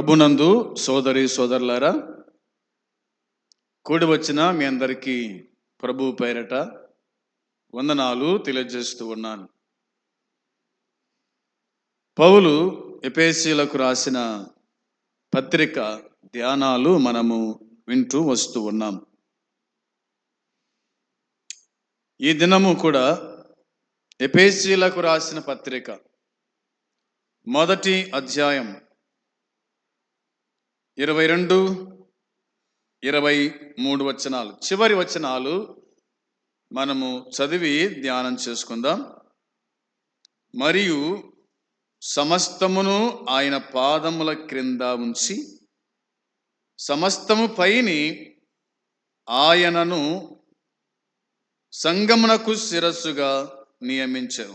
ప్రభునందు సోదరి సోదరులారా కూడి వచ్చిన మీ అందరికీ ప్రభు పేరట వందనాలు తెలియజేస్తూ ఉన్నాను. పౌలు ఎపేసీలకు రాసిన పత్రిక ధ్యానాలు మనము వింటూ వస్తూ ఉన్నాం. ఈ దినము కూడా ఎపేసీలకు రాసిన పత్రిక మొదటి అధ్యాయం ఇరవై రెండు ఇరవై మూడు వచనాలు. చివరి వచనాలు మనము చదివి ధ్యానం చేసుకుందాం. మరియు సమస్తమును ఆయన పాదముల క్రింద ఉంచి సమస్తము పైని ఆయనను సంగమునకు శిరస్సుగా నియమించారు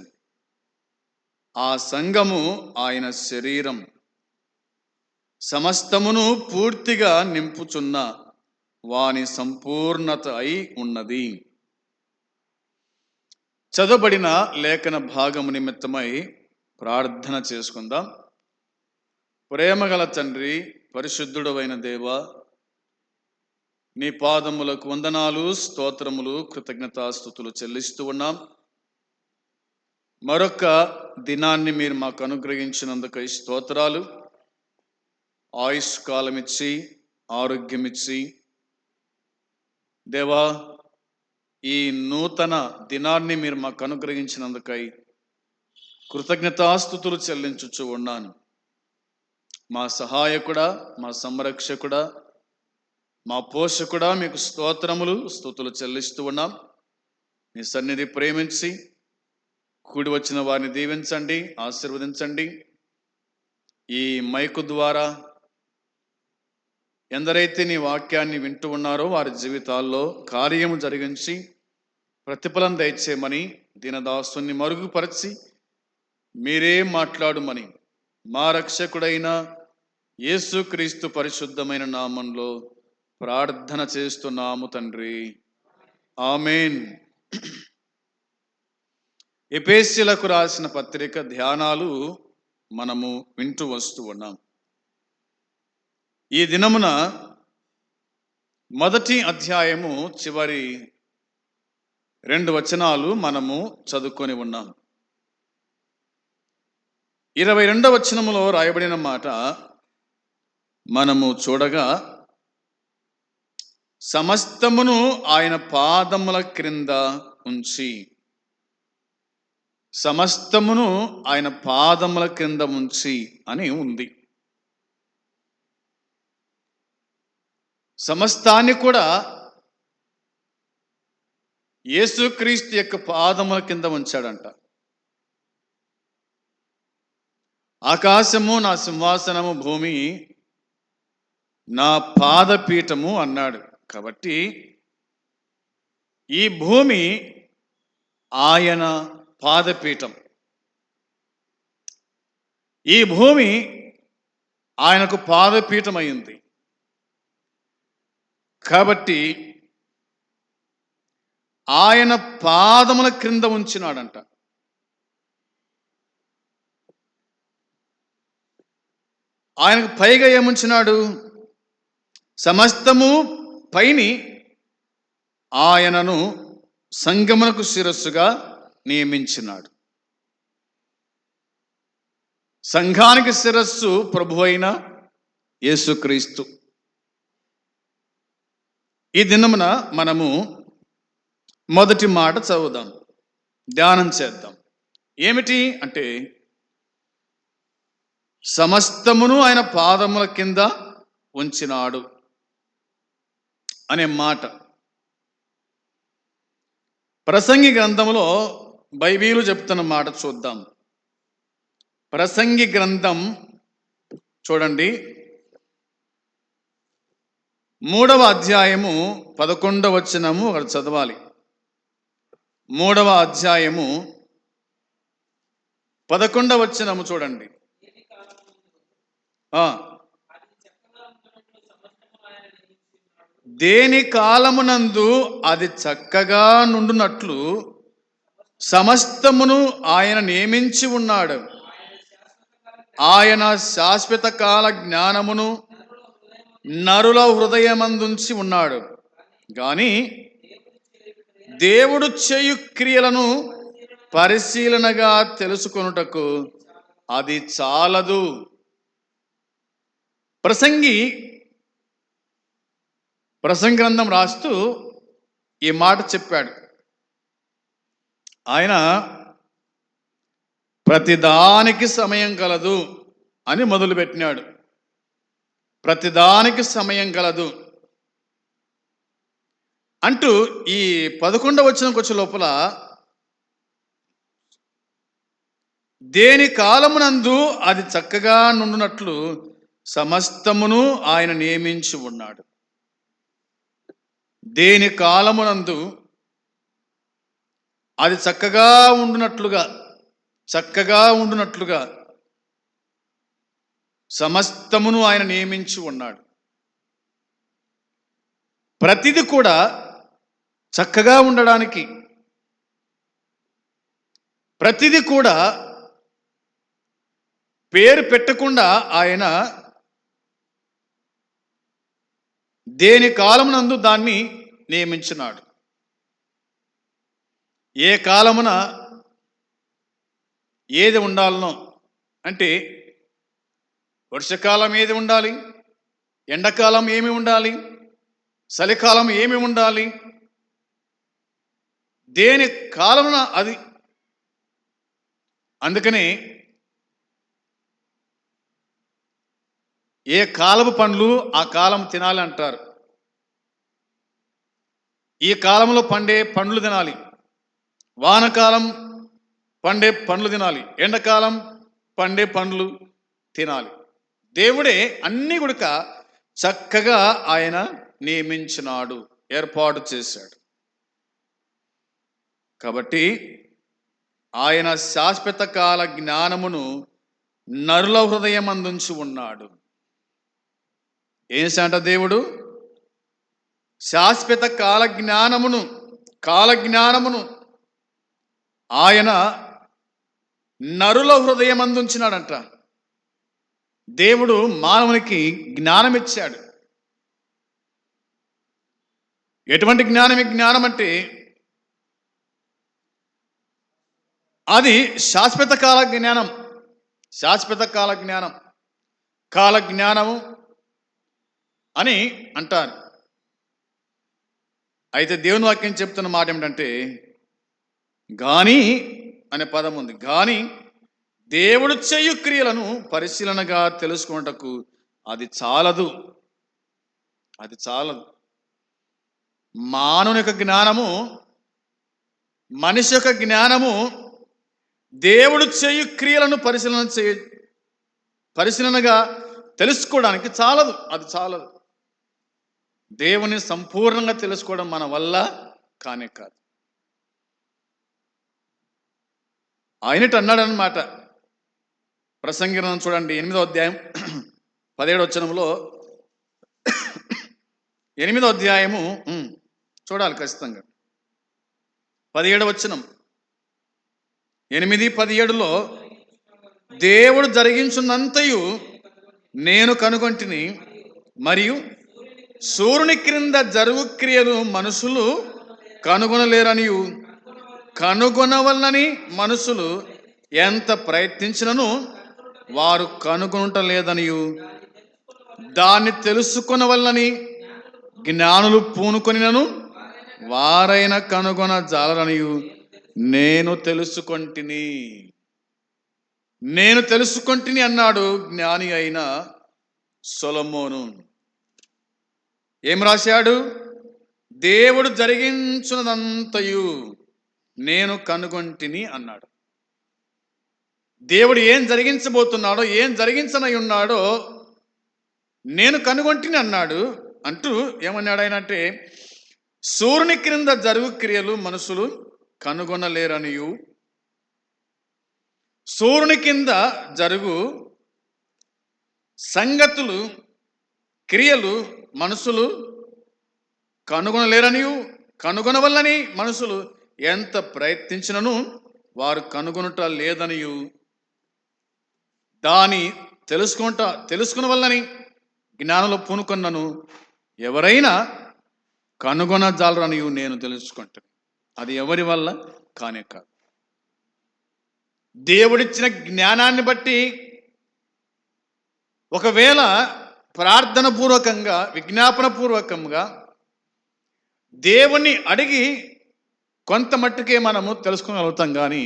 ఆ సంఘము ఆయన శరీరం. సమస్తమును పూర్తిగా నింపుచున్న వాని సంపూర్ణత అయి ఉన్నది. చదవబడిన లేఖన భాగము నిమిత్తమై ప్రార్థన చేసుకుందాం. ప్రేమగల తండ్రి పరిశుద్ధుడవైన దేవ నీ పాదములకు వందనాలు స్తోత్రములు కృతజ్ఞతాస్థుతులు చెల్లిస్తూ ఉన్నాం. మరొక దినాన్ని మీరు మాకు అనుగ్రహించినందుకై స్తోత్రాలు. ఆయుష్ కాలం ఇచ్చి ఆరోగ్యం ఇచ్చి దేవా ఈ నూతన దినాన్ని మీరు మాకు అనుగ్రహించినందుకై కృతజ్ఞతాస్థుతులు చెల్లించుచు ఉన్నాను. మా సహాయకుడా మా సంరక్షకుడా మా పోషకుడా మీకు స్తోత్రములు స్థుతులు చెల్లిస్తూ ఉన్నాం. మీ సన్నిధి ప్రేమించి కూడి వచ్చిన వారిని దీవించండి ఆశీర్వదించండి. ఈ మైకు ద్వారా ఎందరైతే నీ వాక్యాన్ని వింటూ ఉన్నారో వారి జీవితాల్లో కార్యము జరిగించి ప్రతిఫలం దయచేయమని దీనదాసుని మరుగుపరచి మీరే మాట్లాడుమని మా రక్షకుడైన యేసుక్రీస్తు పరిశుద్ధమైన నామంలో ప్రార్థన చేస్తున్నాము తండ్రి. ఆమెన్. ఎపేసిలకు రాసిన పత్రిక ధ్యానాలు మనము వింటూ వస్తూ ఉన్నాం. ఈ దినమున మొదటి అధ్యాయము చివరి రెండు వచనాలు మనము చదువుకొని ఉన్నాం ఇరవై రెండవ వచనములో రాయబడిన మాట మనము చూడగా సమస్తమును ఆయన పాదముల క్రింద ఉంచి సమస్తమును ఆయన పాదముల క్రింద ఉంచి అని ఉంది. సమస్తాన్ని కూడా యేసుక్రీస్తు యొక్క పాదముల కింద ఉంచాడంట. ఆకాశము నా సింహాసనము భూమి నా పాదపీఠము అన్నాడు. కాబట్టి ఈ భూమి ఆయన పాదపీఠం. ఈ భూమి ఆయనకు పాదపీఠం అయింది. కాబట్టి ఆయన పాదముల క్రింద ఉంచినాడంట. ఆయనకు పైగా ఏముంచినాడు? సమస్తము పైని ఆయనను సంగమునకు శిరస్సుగా నియమించినాడు. సంఘానికి శిరస్సు ప్రభు అయిన యేసుక్రీస్తు. ఈ దినమున మనము మొదటి మాట చదువుదాం. ధ్యానం చేద్దాం. ఏమిటి అంటే సమస్తమును ఆయన పాదముల కింద ఉంచినాడు అనే మాట. ప్రసంగి గ్రంథంలో బైబిలు చెప్తున్న మాట చూద్దాం. ప్రసంగి గ్రంథం చూడండి. మూడవ అధ్యాయము పదకొండవ వచనము ఒకటి చదవాలి. మూడవ అధ్యాయము పదకొండవ వచనము చూడండి. దేని కాలమునందు అది చక్కగా నుండునట్లు సమస్తమును ఆయన నియమించి ఉన్నాడు. ఆయన శాశ్వత కాల జ్ఞానమును నరుల హృదయమందుంచి ఉన్నాడు. గాని దేవుడు చేయు క్రియలను పరిశీలనగా తెలుసుకొనుటకు అది చాలదు. ప్రసంగి ప్రసంగ్రంథం రాస్తూ ఈ మాట చెప్పాడు. ఆయన ప్రతిదానికి సమయం కలదు అని మొదలుపెట్టినాడు. ప్రతిదానికి సమయం కలదు అంటూ ఈ పదకొండవ వచ్చినకు వచ్చే లోపల దేని కాలమునందు అది చక్కగా నుండునట్లు సమస్తమును ఆయన నియమించి ఉన్నాడు. దేని కాలమునందు అది చక్కగా ఉండునట్లుగా చక్కగా ఉండునట్లుగా సమస్తమును ఆయన నియమించి ఉన్నాడు. ప్రతిది కూడా చక్కగా ఉండడానికి ప్రతిది కూడా పేరు పెట్టకుండా ఆయన దేని కాలమునందు దాన్ని నియమించినాడు. ఏ కాలమున ఏది ఉండాలనో అంటే వర్షకాలం ఏది ఉండాలి? ఎండాకాలం ఏమి ఉండాలి? చలికాలం ఏమి ఉండాలి? దేని కాలమున అది? అందుకని ఏ కాలపు పండ్లు ఆ కాలం తినాలి అంటారు. ఈ కాలంలో పండే పండ్లు తినాలి. వానకాలం పండే పండ్లు తినాలి. ఎండాకాలం పండే పండ్లు తినాలి. దేవుడే అన్ని కూడా చక్కగా ఆయన నియమించినాడు ఏర్పాటు చేశాడు. కాబట్టి ఆయన శాశ్వత కాల జ్ఞానమును నరుల హృదయం అందించి ఉన్నాడు ఏంటంట దేవుడు? శాశ్వత కాల జ్ఞానమును కాల జ్ఞానమును ఆయన నరుల హృదయం అందించినాడంట దేవుడు మానవునికి జ్ఞానం ఇచ్చాడు ఎటువంటి జ్ఞానం జ్ఞానం అంటే అది శాశ్వత కాల జ్ఞానం. శాశ్వత కాల జ్ఞానం. కాల జ్ఞానము అని అంటారు. అయితే దేవుని వాక్యం చెప్తున్న మాట ఏమిటంటే గాని అనే పదం ఉంది. గాని దేవుడు చేయు క్రియలను పరిశీలనగా తెలుసుకున్నటకు అది చాలదు. అది చాలదు. మానవుని యొక్క జ్ఞానము మనిషి యొక్క జ్ఞానము దేవుడు చేయు క్రియలను పరిశీలన చేయ పరిశీలనగా తెలుసుకోవడానికి చాలదు. అది చాలదు. దేవుని సంపూర్ణంగా తెలుసుకోవడం మన వల్ల కానే కాదు. ఆయనటి అన్నాడనమాట ప్రసంగిరణం చూడండి ఎనిమిదో అధ్యాయం పదిహేడు వచనంలో ఎనిమిదో అధ్యాయము చూడాలి ఖచ్చితంగా. పదిహేడు వచనం. ఎనిమిది పదిహేడులో దేవుడు జరిగించున్నంతయు నేను కనుగొంటిని మరియు సూర్యుని క్రింద జరుగు క్రియలు మనుషులు కనుగొనలేరనియు. కనుగొనవలనని మనుషులు ఎంత ప్రయత్నించినను వారు కనుగొనటలేదనియు. దాన్ని తెలుసుకొనవలనని జ్ఞానులు పూనుకొనినను వారైన కనుగొన జాలరనియు. నేను తెలుసుకొంటిని. నేను తెలుసుకొంటిని అన్నాడు జ్ఞాని అయిన సొలమోను. ఏం రాశాడు? దేవుడు జరిగించున్నదంతయు నేను కనుగొంటిని అన్నాడు. దేవుడు ఏం జరిగించబోతున్నాడో ఏం జరిగించనై ఉన్నాడో నేను కనుగొంటిని అన్నాడు. అంటూ ఏమన్నాడు ఆయన అంటే సూర్యుని క్రింద జరుగు క్రియలు మనుషులు కనుగొనలేరనియు. సూర్యుని కింద జరుగు సంగతులు క్రియలు మనుషులు కనుగొనలేరనియు. కనుగొనవల్లని మనుషులు ఎంత ప్రయత్నించినను వారు కనుగొనుట లేదనియు. దాని తెలుసుకుంట తెలుసుకున్న వల్లని జ్ఞానంలో పూనుకొన్నను ఎవరైనా కనుగొనజాలరని నేను తెలుసుకుంటాను అది ఎవరి వల్ల? కానే కాదు. దేవుడిచ్చిన జ్ఞానాన్ని బట్టి ఒకవేళ ప్రార్థన పూర్వకంగా విజ్ఞాపన పూర్వకంగా దేవుణ్ణి అడిగి కొంత మట్టుకే మనము తెలుసుకోగలుగుతాం కానీ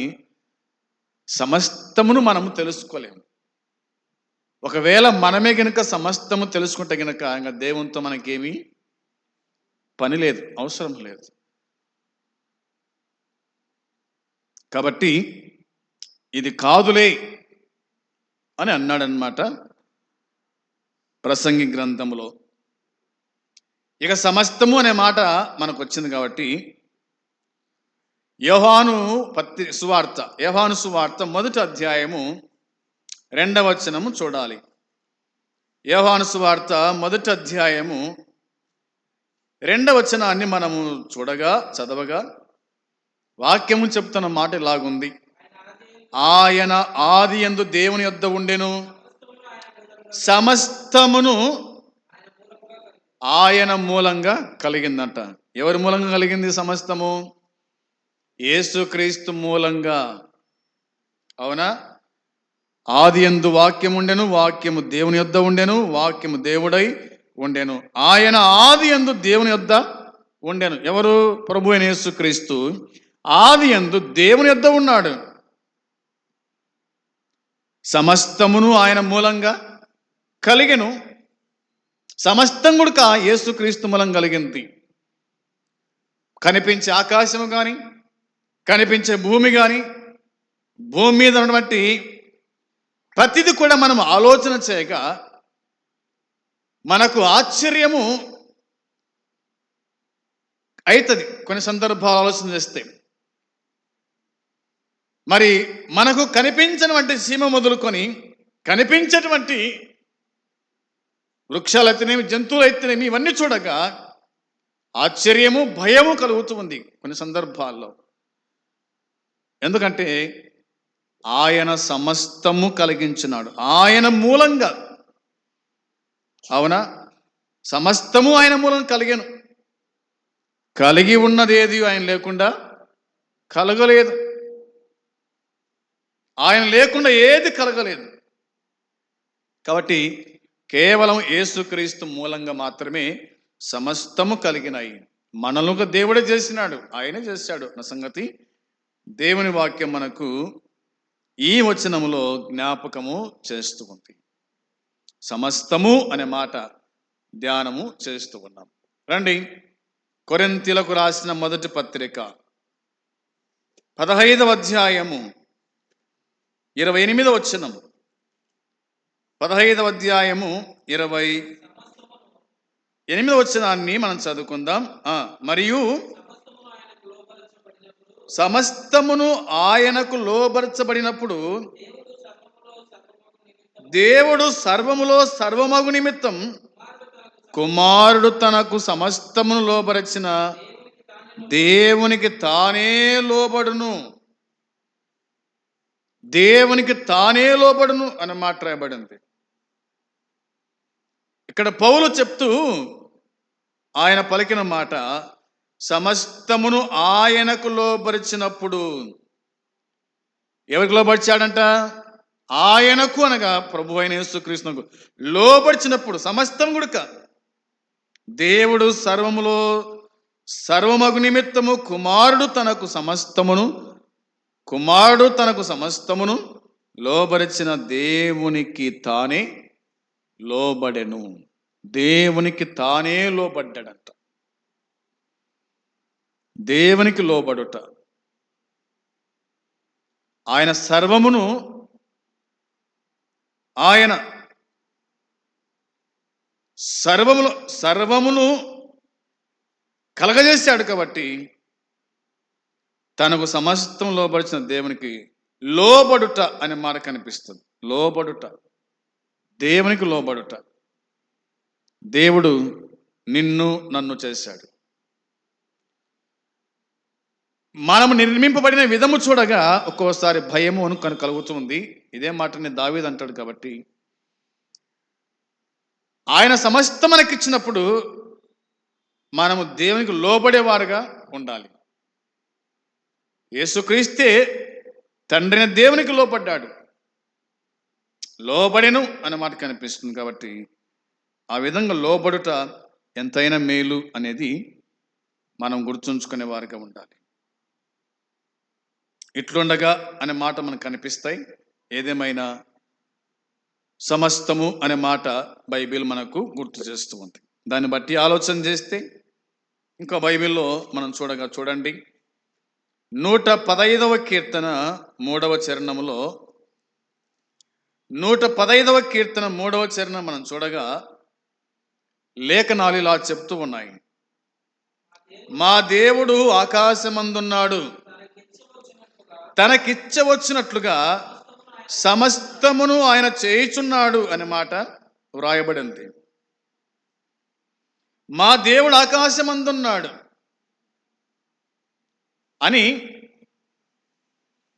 సమస్తమును మనము తెలుసుకోలేము. ఒకవేళ మనమే గనుక సమస్తము తెలుసుకుంటే గనుక ఇంకా దేవునితో మనకేమీ పని లేదు అవసరం లేదు. కాబట్టి ఇది కాదులే అని అన్నాడనమాట ప్రసంగి గ్రంథంలో ఇక సమస్తము అనే మాట మనకు వచ్చింది కాబట్టి యోహాను పత్రి సువార్త యోహాను సువార్త మొదటి అధ్యాయము రెండవ వచనము చూడాలి. యోహాను సువార్త మొదటి అధ్యాయము రెండవ వచనాన్ని మనము చూడగా చదవగా వాక్యము చెప్తున్న మాట ఇలాగుంది. ఆయన ఆది ఎందు దేవుని యొద్ద ఉండెను. సమస్తమును ఆయన మూలంగా కలిగిందంట. ఎవరి మూలంగా కలిగింది సమస్తము? యేసుక్రీస్తు మూలంగా. అవునా? ఆది ఎందు వాక్యం ఉండెను వాక్యము దేవుని యొద్ద ఉండెను వాక్యము దేవుడై ఉండెను. ఆయన ఆది ఎందు దేవుని యొద్ద ఉండెను. ఎవరు? ప్రభు అయిన యేసుక్రీస్తు ఆది ఎందు దేవుని యొద్ద ఉన్నాడు. సమస్తమును ఆయన మూలంగా కలిగెను. సమస్తం కూడా యేసుక్రీస్తు మూలం కలిగింది. కనిపించే ఆకాశము కానీ కనిపించే భూమి కానీ భూమి మీద ఉన్నటువంటి ప్రతిది కూడా మనం ఆలోచన చేయక మనకు ఆశ్చర్యము అవుతుంది కొన్ని సందర్భాలు ఆలోచన చేస్తే. మరి మనకు కనిపించినటువంటి సీమ మొదలుకొని కనిపించేటువంటి వృక్షాలు అయితేనేమి జంతువులు అయితేనేమి ఇవన్నీ చూడగా ఆశ్చర్యము భయము కలుగుతూ ఉంది కొన్ని సందర్భాల్లో. ఎందుకంటే ఆయన సమస్తము కలిగించినాడు. ఆయన మూలంగా. అవునా? సమస్తము ఆయన మూలం కలిగాను. కలిగి ఉన్నది ఏది? ఆయన లేకుండా కలగలేదు. ఆయన లేకుండా ఏది కలగలేదు. కాబట్టి కేవలం యేసుక్రీస్తు మూలంగా మాత్రమే సమస్తము కలిగినాయి. మనలుగా దేవుడే చేసినాడు. ఆయనే చేశాడు. నా సంగతి దేవుని వాక్యం మనకు ఈ వచనములో జ్ఞాపకము చేస్తూ ఉంది. సమస్తము అనే మాట ధ్యానము చేస్తూ ఉన్నాం. రండి. కొరెంతిలకు రాసిన మొదటి పత్రిక పదహైదవ అధ్యాయము ఇరవై ఎనిమిదవ వచనము. పదహైదవ అధ్యాయము ఇరవై ఎనిమిదవ వచనాన్ని మనం చదువుకుందాం. మరియు సమస్తమును ఆయనకు లోబరచబడినప్పుడు దేవుడు సర్వములో సర్వమగు నిమిత్తం కుమారుడు తనకు సమస్తమును లోబరచిన దేవునికి తానే లోబడును. దేవునికి తానే లోబడును అని మాట రాయబడింది. ఇక్కడ పౌలు చెప్తూ ఆయన పలికిన మాట సమస్తమును ఆయనకు లోపరిచినప్పుడు ఎవరికి లోపరిచాడంట ఆయనకు అనగా ప్రభు అయిన యేసుక్రీస్తునకు లోపరిచినప్పుడు సమస్తం గుడక దేవుడు సర్వములో సర్వమగు నిమిత్తము కుమారుడు తనకు సమస్తమును కుమారుడు తనకు సమస్తమును లోబరిచిన దేవునికి తానే లోబడెను. దేవునికి తానే లోబడ్డాడంట. దేవునికి లోబడుట. ఆయన సర్వమును ఆయన సర్వములు సర్వమును కలగజేశాడు కాబట్టి తనకు సమస్తం లోబడిచిన దేవునికి లోబడుట అనే మాట కనిపిస్తుంది. లోబడుట. దేవునికి లోబడుట. దేవుడు నిన్ను నన్ను చేశాడు. మనము నిర్మింపబడిన విధము చూడగా ఒక్కోసారి భయము అను కలుగుతుంది ఇదే మాటని దావీద్ అంటాడు కాబట్టి. ఆయన సమస్త మనకిచ్చినప్పుడు మనము దేవునికి లోబడేవారుగా ఉండాలి. యేసుక్రీస్తే తండ్రిని దేవునికి లోపడ్డాడు లోబడెను అనే మాట కనిపిస్తుంది కాబట్టి ఆ విధంగా లోబడుట ఎంతైనా మేలు అనేది మనం గుర్తుంచుకునే వారిగా ఉండాలి. ఇట్లుండగా అనే మాట మనకు కనిపిస్తాయి. ఏదేమైనా సమస్తము అనే మాట బైబిల్ మనకు గుర్తు చేస్తూ ఉంది. దాన్ని బట్టి ఆలోచన చేస్తే ఇంకా బైబిల్లో మనం చూడగా చూడండి. నూట పదైదవ కీర్తన మూడవ చరణంలో నూట పదైదవ కీర్తన మూడవ చరణం మనం చూడగా లేఖనాలు ఇలా చెప్తూ ఉన్నాయి. మా దేవుడు ఆకాశమందున్నాడు. తనకిచ్చవచ్చినట్లుగా సమస్తమును ఆయన చేయుచున్నాడు అనే మాట వ్రాయబడింది. మా దేవుడు ఆకాశమందున్నాడు అని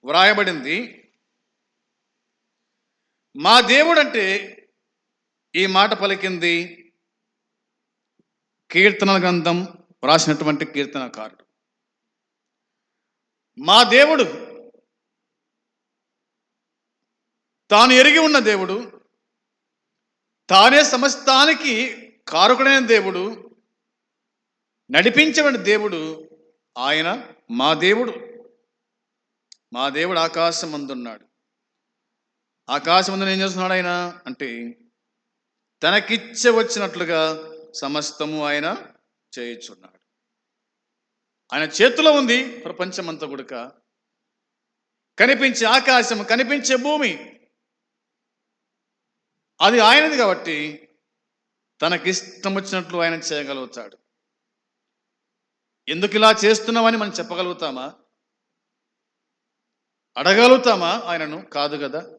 వ్రాయబడింది. మా దేవుడు అంటే ఈ మాట పలికింది. కీర్తన గ్రంథం రాసినటువంటి కీర్తనకారుడు. మా దేవుడు తాను ఎరిగి ఉన్న దేవుడు తానే సమస్తానికి కారకుడైన దేవుడు నడిపించబడిన దేవుడు ఆయన మా దేవుడు. మా దేవుడు ఆకాశం అందున్నాడు ఆకాశం అందున ఏం చేస్తున్నాడు ఆయన? అంటే తనకిచ్చ వచ్చినట్లుగా సమస్తము ఆయన చేయుచున్నాడు. ఆయన చేతిలో ఉంది ప్రపంచమంతా గుడక. కనిపించే ఆకాశం కనిపించే భూమి అది ఆయనది కాబట్టి తనకిష్టం వచ్చినట్లు ఆయన చేయగలుగుతాడు. ఎందుకు ఇలా చేస్తున్నామని మనం చెప్పగలుగుతామా? అడగలుగుతామా ఆయనను? కాదు కదా.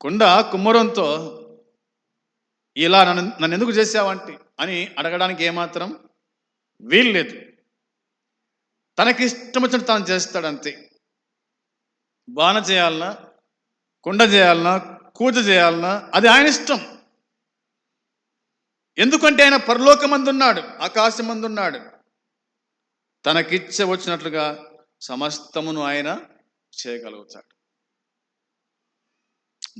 కుండ కుమ్మరంతో ఇలా నన్ను నన్ను ఎందుకు చేసావంటి అని అడగడానికి ఏమాత్రం వీల్లేదు. తనకిష్టం తనకి ఇష్టం వచ్చినట్టు తాను చేస్తాడంతే. బాణ చేయాలన్నా కుండ చేయాలన్నా కూజ చేయాలన్నా అది ఆయన ఇష్టం. ఎందుకంటే ఆయన పరలోకమందున్నాడు ఆకాశమందున్నాడు. తనకిచ్చ వచ్చినట్లుగా సమస్తమును ఆయన చేయగలుగుతాడు.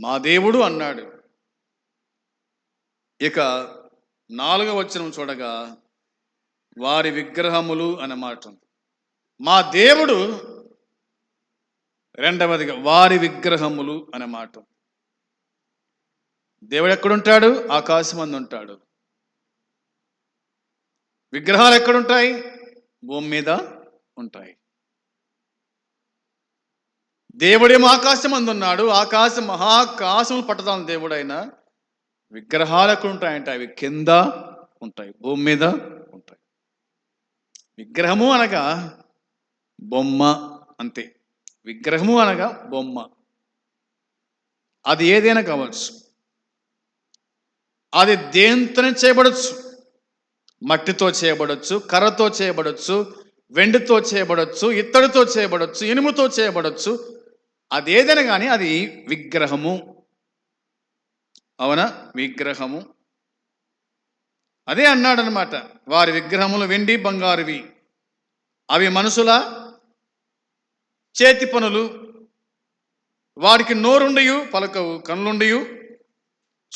మా దేవుడు అన్నాడు. ఇక నాలుగవ వచనం చూడగా వారి విగ్రహములు అనే మాట మా దేవుడు రెండవదిగా వారి విగ్రహములు అనే మాట. దేవుడు ఎక్కడుంటాడు? ఆకాశం అందు ఉంటాడు విగ్రహాలు ఎక్కడుంటాయి? భూమి మీద ఉంటాయి. దేవుడేమో ఆకాశం అందున్నాడు ఆకాశం మహాకాశములు పట్టదాను దేవుడైన విగ్రహాలు ఎక్కడ ఉంటాయంటే అవి కింద ఉంటాయి భూమి మీద ఉంటాయి. విగ్రహము అనగా బొమ్మ అంతే. విగ్రహము అనగా బొమ్మ. అది ఏదైనా కావచ్చు. అది దేంతోనే చేయబడచ్చు. మట్టితో చేయబడచ్చు కర్రతో చేయబడచ్చు వెండితో చేయబడచ్చు ఇత్తడితో చేయబడచ్చు ఇనుముతో చేయబడచ్చు. అది ఏదైనా కానీ అది విగ్రహము. అవునా? విగ్రహము. అదే అన్నాడనమాట వారి విగ్రహములు వెండి బంగారువి. అవి మనుషుల? చేతి పనులు వాడికి నోరుండియు పలకవు కన్నులుండియు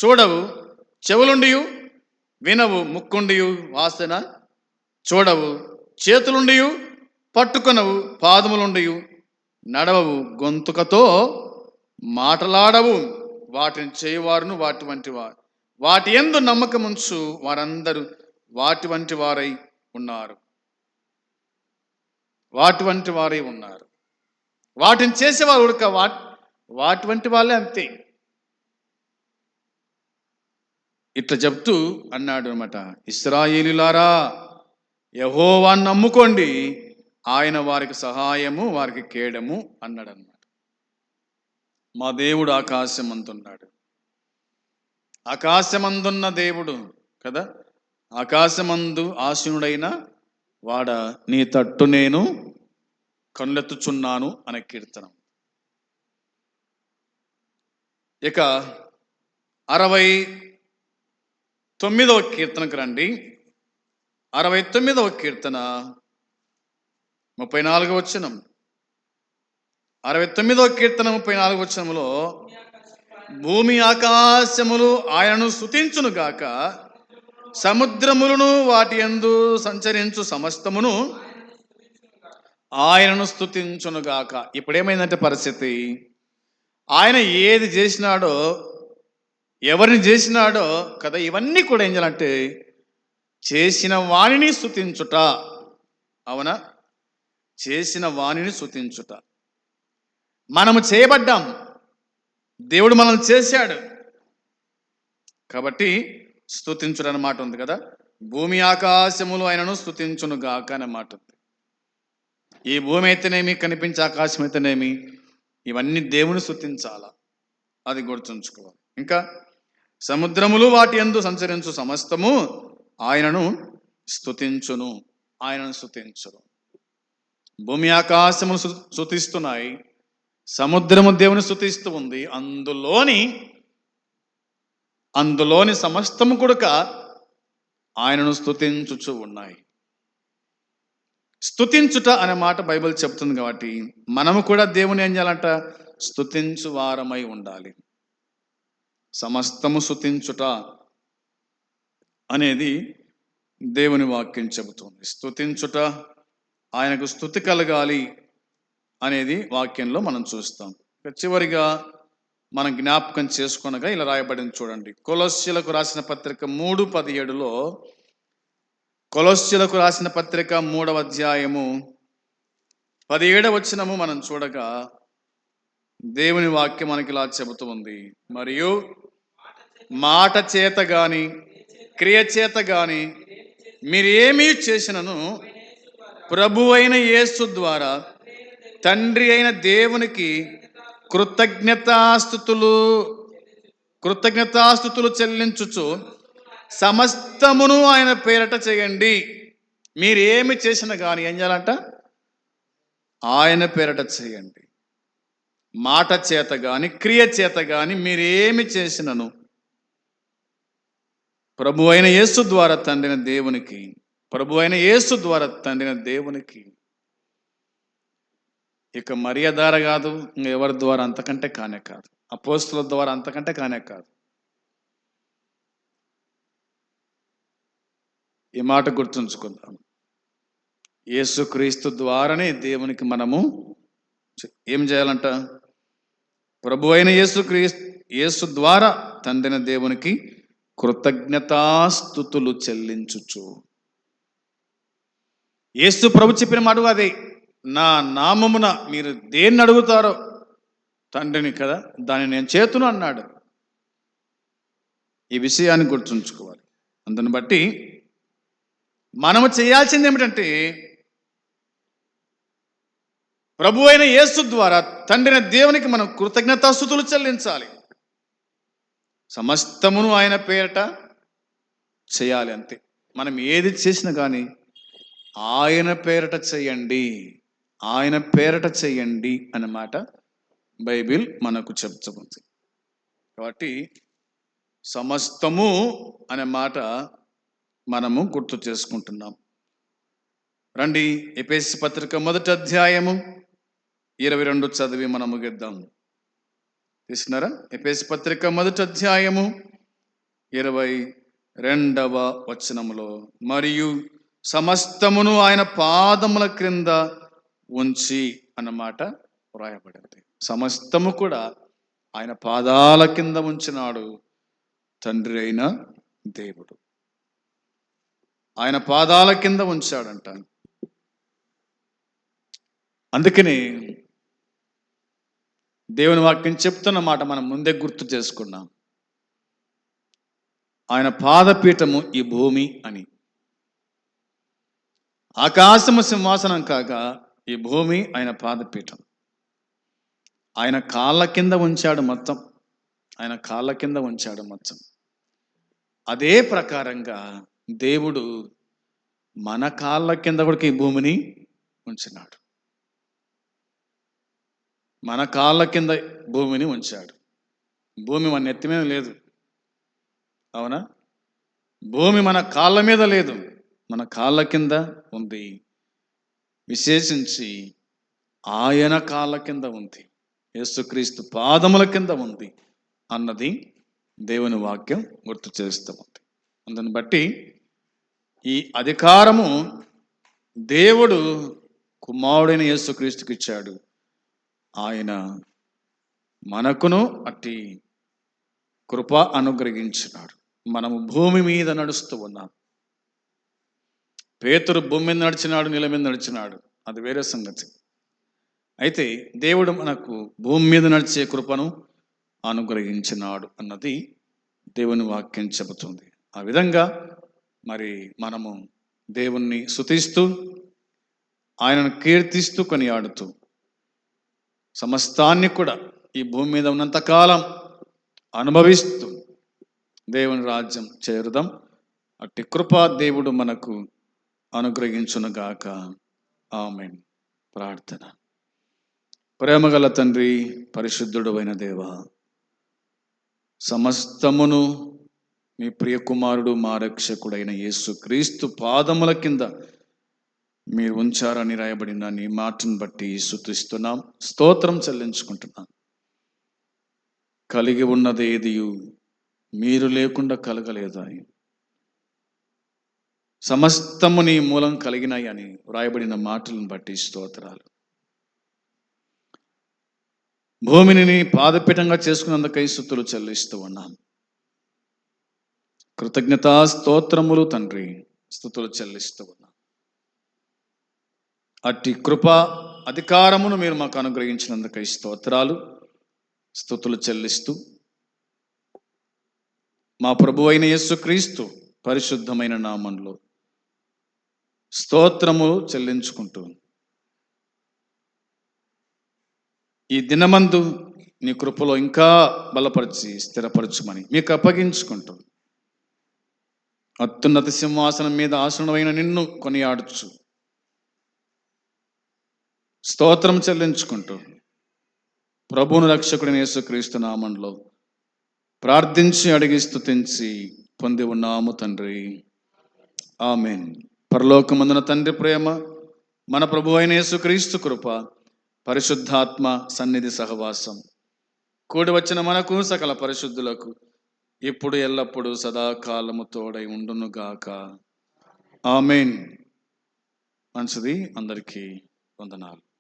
చూడవు చెవులుండియు వినవు ముక్కుండియు వాసన చూడవు చేతులుండియు పట్టుకొనవు పాదములుండియు నడవవు గొంతుకతో మాటలాడవు. వాటిని చేయవారును వాటి వంటి వారు వాటి ఎందు నమ్మకముంచు వారందరూ వాటి వంటి వారై ఉన్నారు. వాటి వంటి వారై ఉన్నారు. వాటిని చేసేవారు ఉడక వా వాటి వంటి వాళ్ళే అంతే. ఇట్లా చెప్తూ అన్నాడు అనమాట ఇస్రాయేలులారా యహోవాన్ని నమ్ముకోండి ఆయన వారికి సహాయము వారికి కేడము అన్నాడు అనమాట మా దేవుడు ఆకాశమందున్నాడు. ఆకాశమందున్న దేవుడు కదా ఆకాశమందు ఆశీనుడైన వాడ నీ తట్టు నేను కళ్ళెత్తుచున్నాను అనే కీర్తనం. ఇక అరవై తొమ్మిదవ కీర్తనకు రండి. అరవై తొమ్మిదవ కీర్తన ముప్పై నాలుగవ వచనం. అరవై తొమ్మిదవ కీర్తన ముప్పై నాలుగు వచనంలో భూమి ఆకాశములు ఆయనను స్థుతించును గాక సముద్రములను వాటి యందు సంచరించు సమస్తమును ఆయనను స్తుతించును గాక. ఇప్పుడు పరిస్థితి? ఆయన ఏది చేసినాడో ఎవరిని చేసినాడో కదా ఇవన్నీ కూడా ఏం చేయాలంటే చేసిన వాణిని స్తుతించుట. అవునా? చేసిన వాణిని స్థుతించుట మనము చేయబడ్డాం. దేవుడు మనల్ని చేశాడు. కాబట్టి స్థుతించుడు అన్నమాట ఉంది కదా. భూమి ఆకాశములు ఆయనను స్తుతించును గాక అన్నమాట ఉంది. ఈ భూమి అయితేనేమి కనిపించే ఆకాశం అయితేనేమి ఇవన్నీ దేవుని స్థుతించాల? అది గుర్తుంచుకోవాలి ఇంకా సముద్రములు వాటి యందు సంచరించు సమస్తము ఆయనను స్థుతించును. ఆయనను స్థుతించును. భూమి ఆకాశము స్తుతిస్తున్నాయి సముద్రము దేవుని స్థుతిస్తూ ఉంది. అందులోని అందులోని సమస్తము కొడుక ఆయనను స్థుతించుచు ఉన్నాయి. స్తుతించుట అనే మాట బైబిల్ చెప్తుంది కాబట్టి మనము కూడా దేవుని ఏం చేయాలంట? స్థుతించు వారమై ఉండాలి. సమస్తము స్తుతించుట అనేది దేవుని వాక్యం చెబుతుంది. స్థుతించుట ఆయనకు స్థుతి కలగాలి అనేది వాక్యంలో మనం చూస్తాం. చివరిగా మనం జ్ఞాపకం చేసుకునగా ఇలా రాయబడింది చూడండి. కొలస్యులకు రాసిన పత్రిక మూడు పదిహేడులో కొలస్యులకు రాసిన పత్రిక మూడవ అధ్యాయము పదిహేడవ వచ్చినము మనం చూడగా దేవుని వాక్యం మనకి ఇలా చెబుతూ ఉంది. మరియు మాట చేత గాని క్రియ చేత గాని మీరేమీ చేసినను ప్రభు అయిన యేసు ద్వారా తండ్రి అయిన దేవునికి కృతజ్ఞతాస్థుతులు కృతజ్ఞతాస్థుతులు చెల్లించుచు సమస్తమును ఆయన పేరట చేయండి. మీరు ఏమి చేసినా కానీ ఏం చేయాలంట? ఆయన పేరట చేయండి. మాట చేత గాని క్రియ చేత గాని మీరేమి చేసినను? ప్రభు అయిన యేసు ద్వారా తండ్రిన దేవునికి ప్రభు అయిన యేసు ద్వారా తండ్రిన దేవునికి. ఇక మర్యాదార కాదు ఎవరి ద్వారా? అంతకంటే కానే కాదు. అపోస్తుల ద్వారా అంతకంటే కానే కాదు. ఈ మాట గుర్తుంచుకుందాం. యేసుక్రీస్తు ద్వారానే దేవునికి మనము ఏం చేయాలంట? ప్రభు అయిన యేసుక్రీస్తు యేసు ద్వారా తండ్రిన దేవునికి కృతజ్ఞతాస్థుతులు చెల్లించుచు. యేసు ప్రభు చెప్పిన మాట అదే. నా నామమున మీరు దేన్ని అడుగుతారో తండ్రిని కదా దాన్ని నేను చేతును అన్నాడు. ఈ విషయాన్ని గుర్తుంచుకోవాలి. అందుని బట్టి మనము చేయాల్సింది ఏమిటంటే ప్రభు అయిన యేసు ద్వారా తండ్రిన దేవునికి మనం కృతజ్ఞతాస్థుతులు చెల్లించాలి. సమస్తమును ఆయన పేరట చేయాలి అంతే. మనం ఏది చేసినా కానీ ఆయన పేరట చేయండి ఆయన పేరట చేయండి అన్నమాట బైబిల్ మనకు చెప్తుంది కాబట్టి సమస్తము అనే మాట మనము గుర్తు చేసుకుంటున్నాం. రండి ఎపేసి పత్రిక మొదటి అధ్యాయము ఇరవై రెండు చదివి మనం ముగిద్దాం తీసుకున్నారా ఎపేసి పత్రిక మొదటి అధ్యాయము ఇరవై రెండవ వచనములో మరియు సమస్తమును ఆయన పాదముల క్రింద ఉంచి అన్నమాట వ్రాయబడింది. సమస్తము కూడా ఆయన పాదాల కింద ఉంచినాడు తండ్రి అయిన దేవుడు. ఆయన పాదాల కింద ఉంచాడంట. అందుకని దేవుని వాక్యం చెప్తున్న మాట మనం ముందే గుర్తు చేసుకున్నాం. ఆయన పాదపీఠము ఈ భూమి అని. ఆకాశము సింహాసనం కాక ఈ భూమి ఆయన పాదపీఠం. ఆయన కాళ్ళ కింద ఉంచాడు మొత్తం. ఆయన కాళ్ళ కింద ఉంచాడు మొత్తం. అదే ప్రకారంగా దేవుడు మన కాళ్ళ కింద కూడా ఈ భూమిని ఉంచినాడు. మన కాళ్ళ కింద భూమిని ఉంచాడు. భూమి మన నెత్తి మీద లేదు. అవునా? భూమి మన కాళ్ళ మీద లేదు. మన కాళ్ళ కింద ఉంది. విశేషించి ఆయన కాళ్ళ కింద ఉంది. యేసుక్రీస్తు పాదముల కింద ఉంది అన్నది దేవుని వాక్యం గుర్తు చేస్తూ ఉంది. అందుని బట్టి ఈ అధికారము దేవుడు కుమారుడైన యేసుక్రీస్తుకి ఇచ్చాడు ఆయన మనకును అట్టి కృప అనుగ్రహించినాడు. మనము భూమి మీద నడుస్తూ ఉన్నాం. పేతురు భూమి మీద నడిచినాడు నీళ్ళ మీద నడిచినాడు. అది వేరే సంగతి. అయితే దేవుడు మనకు భూమి మీద నడిచే కృపను అనుగ్రహించినాడు అన్నది దేవుని వాక్యం చెబుతుంది. ఆ విధంగా మరి మనము దేవుణ్ణి సుతిస్తూ ఆయనను కీర్తిస్తూ కొనియాడుతూ సమస్తాన్ని కూడా ఈ భూమి మీద ఉన్నంతకాలం అనుభవిస్తూ దేవుని రాజ్యం చేరుదాం. అట్టి కృపా దేవుడు మనకు అనుగ్రహించునుగాక. ఆమె ప్రార్థన. ప్రేమగల తండ్రి పరిశుద్ధుడు అయిన దేవ సమస్తమును మీ ప్రియ కుమారుడు మా రక్షకుడైన యేసు క్రీస్తు పాదముల కింద మీరు ఉంచారని రాయబడిన నీ మాటను బట్టి శుతిస్తున్నాం స్తోత్రం చెల్లించుకుంటున్నాం. కలిగి ఉన్నది ఏదియు? మీరు లేకుండా కలగలేదా? సమస్తము నీ మూలం కలిగినాయి అని వ్రాయబడిన మాటలను బట్టి స్తోత్రాలు. భూమిని నీ పాదపీఠంగా చేసుకున్నందుకై సుతులు చెల్లిస్తూ ఉన్నాం. కృతజ్ఞతా స్తోత్రములు తండ్రి. స్థుతులు చెల్లిస్తూ ఉన్నా అట్టి కృప అధికారమును మీరు మాకు అనుగ్రహించినందుకై స్తోత్రాలు స్థుతులు చెల్లిస్తూ మా ప్రభు అయిన యేసుక్రీస్తు పరిశుద్ధమైన నామంలో స్తోత్రములు చెల్లించుకుంటూ ఈ దినమందు నీ కృపలో ఇంకా బలపరిచి స్థిరపరచుమని మీకు అప్పగించుకుంటూ అత్యున్నత సింహాసనం మీద ఆసనమైన నిన్ను కొనియాడచ్చు స్తోత్రం చెల్లించుకుంటూ ప్రభువును రక్షకుడిని యేసుక్రీస్తు నామంలో ప్రార్థించి అడిగి స్థుతించి పొంది ఉన్నాము తండ్రి. ఆమెన్. పరలోకమందున తండ్రి ప్రేమ మన ప్రభు అయిన యేసుక్రీస్తు కృప పరిశుద్ధాత్మ సన్నిధి సహవాసం. కూడి వచ్చిన మనకు సకల పరిశుద్ధులకు ఇప్పుడు ఎల్లప్పుడూ సదాకాలము తోడై ఉండునుగాక ఆమెన్. మంచిది అందరికీ వందనాలు.